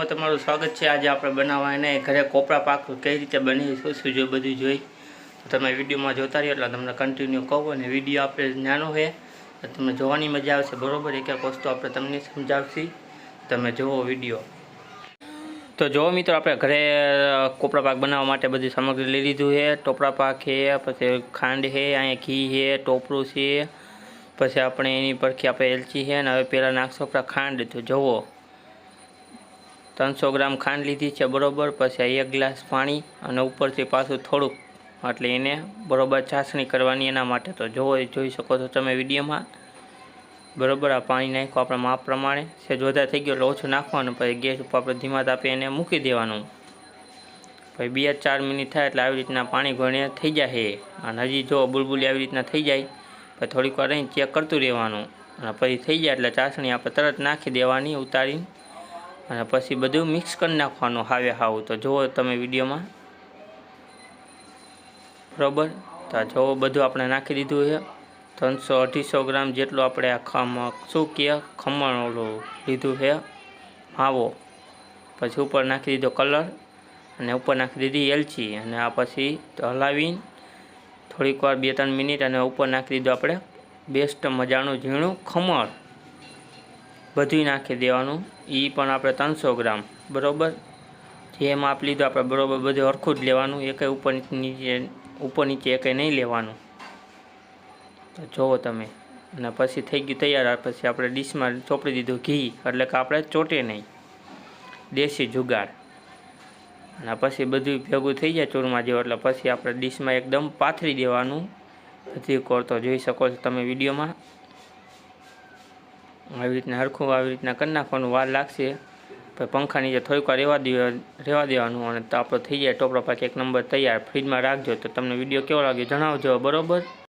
માં તમારું સ્વાગત છે. આજે આપણે બનાવવા એને ઘરે કોપરા પાક કઈ રીતે બની શું શું જો બધું જોઈ. તમે વિડીયોમાં જોતા રહ્યો એટલે તમને કન્ટિન્યુ કહું અને વીડિયો આપણે નાનો છે. તમને જોવાની મજા આવશે. બરાબર? એક એક વસ્તુ આપણે તમને સમજાવશી. તમે જુઓ વીડિયો. તો જો મિત્રો, આપણે ઘરે કોપરા પાક બનાવવા માટે બધી સામગ્રી લઈ લીધું છે. ટોપરા પાક છે, પછી ખાંડ છે, અહીંયા ઘી છે, ટોપરું છે. પછી આપણે એની પરથી આપણે એલચી છે અને હવે પહેલાં નાખશો આપણે ખાંડ. તો જુઓ. ત્રણસો ગ્રામ ખાંડ લીધી છે બરોબર, પછી એક ગ્લાસ પાણી અને ઉપરથી પાછું થોડુંક, એટલે એને બરોબર ચાસણી કરવાની એના માટે. તો જોવો જોઈ શકો છો તમે વિડીયોમાં. બરોબર, આ પાણી નાખો આપણે માપ પ્રમાણે. સેજ વધારે થઈ ગયો એટલે ઓછું નાખવાનું, પછી ગેસ ઉપર આપણે ધીમા તાપે એને મૂકી દેવાનું. પછી બે ચાર મિનિટ થાય એટલે આવી રીતના પાણી ઘણે થઈ જાય અને હજી જો બુલબુલી આવી રીતના થઈ જાય, પછી થોડીક વાર ચેક કરતું રહેવાનું. અને પછી થઈ જાય એટલે ચાસણી આપણે તરત નાખી દેવાની, ઉતારીને. અને પછી બધું મિક્સ કરી નાખવાનું હાવે હાવ. તો જુઓ તમે વિડીયોમાં. બરાબર? તો જુઓ બધું આપણે નાખી દીધું છે. ત્રણસો અઢીસો ગ્રામ જેટલું આપણે આ ખમ, શું કહે ખમણ ઓલું લીધું છે. માવો. પછી ઉપર નાખી દીધો કલર અને ઉપર નાખી દીધી એલચી. અને આ પછી હલાવીને થોડીક વાર બે ત્રણ મિનિટ અને ઉપર નાખી દીધું આપણે બેસ્ટ મજાનું ઝીણું ખમણ. બધું નાખી દેવાનું. એ પણ આપણે ત્રણસો ગ્રામ, બરાબર? જે માપ લીધું, આપણે બરાબર બધું હરખું જ લેવાનું. એકે ઉપર નીચે ઉપર નીચે એકે નહીં લેવાનું. તો જુઓ તમે. અને પછી થઈ ગયું તૈયાર પછી આપણે ડીશમાં ચોપડી દીધું ઘી, એટલે કે આપણે ચોટે નહીં. દેશી જુગાડ અને પછી બધું ભેગું થઈ જાય ચૂરમા જેવું, એટલે પછી આપણે ડીશમાં એકદમ પાથરી દેવાનું. બધી કોર તો જોઈ શકો છો તમે વિડીયોમાં. આવી રીતના હરખું, આવી રીતના કરી નાખવાનું, વાર લાગશે. પછી પંખા નીચે થોડીક વાર રહેવા દે રહેવા દેવાનું અને તો આપણો થઈ જાય ટોપરો પાક એક નંબર તૈયાર. ફ્રીજમાં રાખજો તો તમને વીડિયો કેવો લાગ્યો જણાવજો, બરોબર?